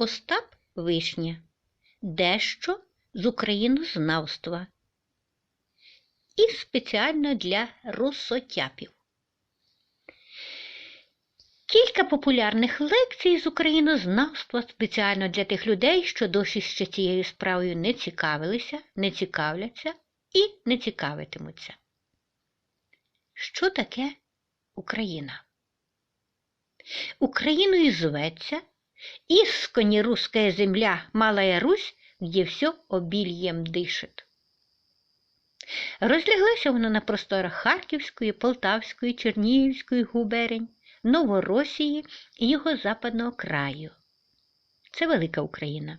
Остап Вишня. Дещо з українознавства. І спеціально для русотяпів. Кілька популярних лекцій з українознавства спеціально для тих людей, що досі ще цією справою не цікавилися, не цікавляться і не цікавитимуться. Що таке Україна? Україною зветься Искони русская земля, малая Русь, где все обільєм дишить. Розляглася вона на просторах Харківської, Полтавської, Чернігівської губерень, Новоросії і його западного краю. Це велика Україна.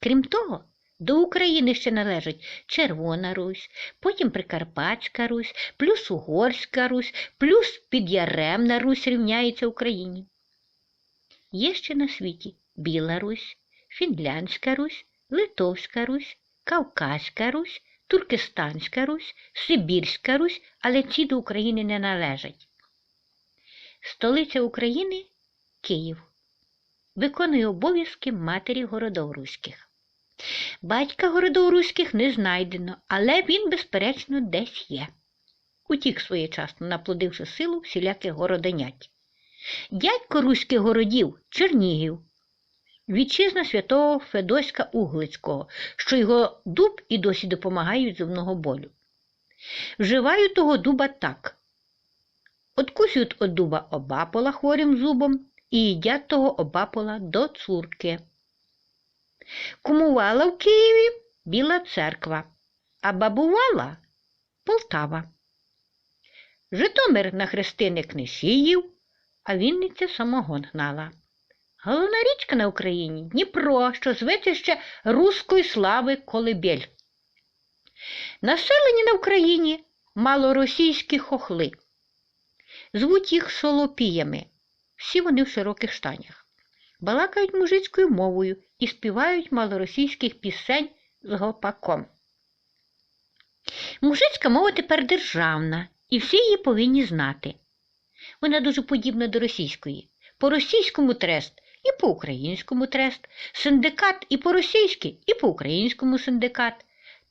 Крім того, до України ще належить Червона Русь, потім Прикарпатська Русь, плюс Угорська Русь, плюс Підяремна Русь рівняється Україні. Є ще на світі Біла Русь, Фінляндська Русь, Литовська Русь, Кавказька Русь, Туркестанська Русь, Сибірська Русь, але ці до України не належать. Столиця України Київ. Виконує обов'язки матері городов руських. Батька городов руських не знайдено, але він, безперечно, десь є. Утік своєчасно, наплодивши силу всіляких городенять. Дядько руських городів Чернігів, вітчизна святого Федоська Углицького, що його дуб і досі допомагають зубного болю. Вживають того дуба так. Откусюють од дуба обапола хворим зубом і їдять того обапола до цурки. Кумувала в Києві Біла церква, а бабувала Полтава. Житомир на хрестини Книшіїв, а Вінниця самогон гнала. Головна річка на Україні Дніпро, що зветься ще Руської слави Колибель. Населені на Україні малоросійські хохли. Звуть їх солопіями. Всі вони в широких штанях. Балакають мужицькою мовою і співають малоросійських пісень з гопаком. Мужицька мова тепер державна, і всі її повинні знати. Вона дуже подібна до російської. По російському трест і по українському трест, синдикат і по російськи, і по українському синдикат,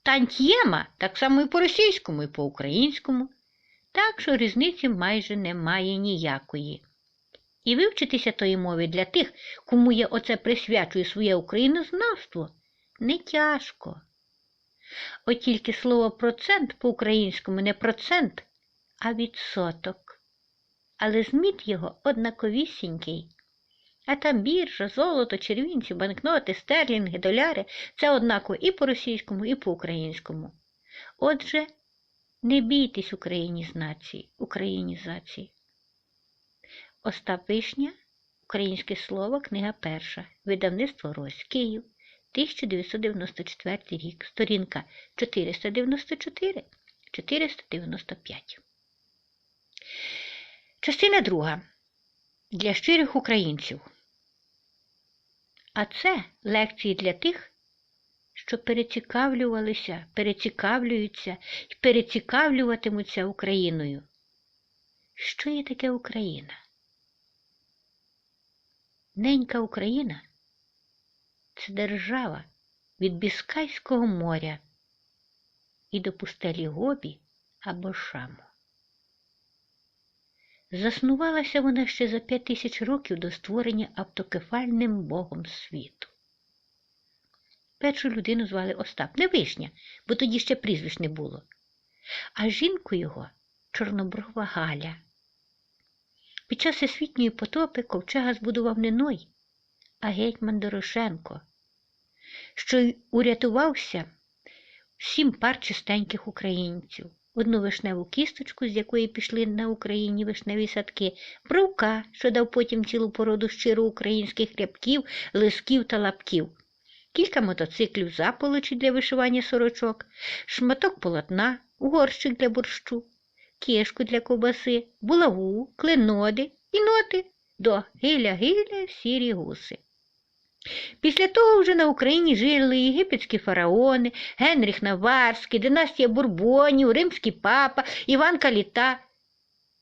тантьєма так само і по російському, і по українському. Так що різниці майже немає ніякої. І вивчитися тої мови для тих, кому я оце присвячую своє українознавство, не тяжко. От тільки слово процент по-українському не процент, а відсоток. Але зміт його однаковісінький. А там біржа, золото, червінці, банкноти, стерлінги, доляри це однаково і по-російському, і по-українському. Отже, не бійтесь українізації, українізації. Остап Вишня, Українське слово, книга перша, видавництво Рось, Київ, 1994 рік, сторінка 494-495. Частина друга. Для щирих українців. А це лекції для тих, що перецікавлювалися, перецікавлюються і перецікавлюватимуться Україною. Що є таке Україна? Ненька Україна це держава від Біскайського моря і до пустелі Гобі або Шаму. Заснувалася вона ще за п'ять тисяч років до створення автокефальним богом світу. Першу людину звали Остап, не вишня, бо тоді ще прізвищ не було, а жінку його Чорноброва Галя. Під час всесвітньої потопи ковчега збудував не Ной, а гетьман Дорошенко, що й урятувався сім пар чистеньких українців, одну вишневу кісточку, з якої пішли на Україні вишневі садки, бровка, що дав потім цілу породу щиро українських рябків, лисків та лапків, кілька мотоциклів заполочі для вишивання сорочок, шматок полотна, горщик для борщу кішку для ковбаси, булаву, клиноди і ноти до гиля-гиля сірі гуси. Після того вже на Україні жили єгипетські фараони, Генріх Наварський, династія Бурбонів, Римський папа, Іван Каліта.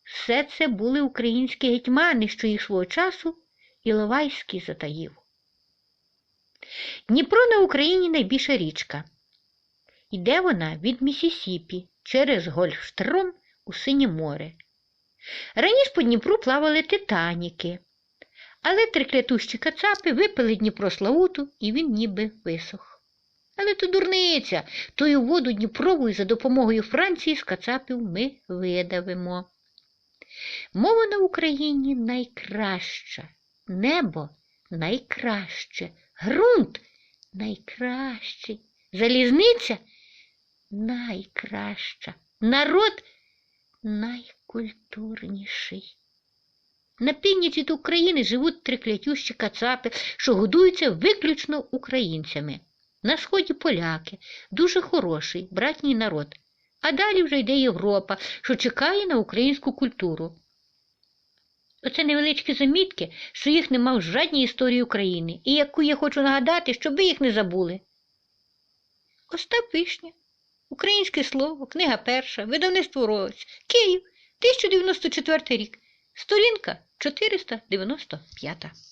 Все це були українські гетьмани, що їх свого часу Іловайський затаїв. Дніпро на Україні найбільша річка. Йде вона від Місісіпі через Гольфстром у Синє море. Раніше по Дніпру плавали титаніки, але триклятущі кацапи випили Дніпро Славуту, і він ніби висох. Але то дурниця, тою воду Дніпровою за допомогою Франції з кацапів ми видавимо. Мова на Україні найкраща, небо найкраще, ґрунт найкращий, залізниця найкраща, народ найкультурніший. На північ від України живуть триклятющі кацапи, що годуються виключно українцями. На сході поляки, дуже хороший, братній народ. А далі вже йде Європа, що чекає на українську культуру. Оце невеличкі замітки, що їх нема в жадній історії України, і яку я хочу нагадати, щоб ви їх не забули. Остап Вишня. Українське слово, книга перша, видавництво Роць, Київ, 1094 рік, сторінка 495.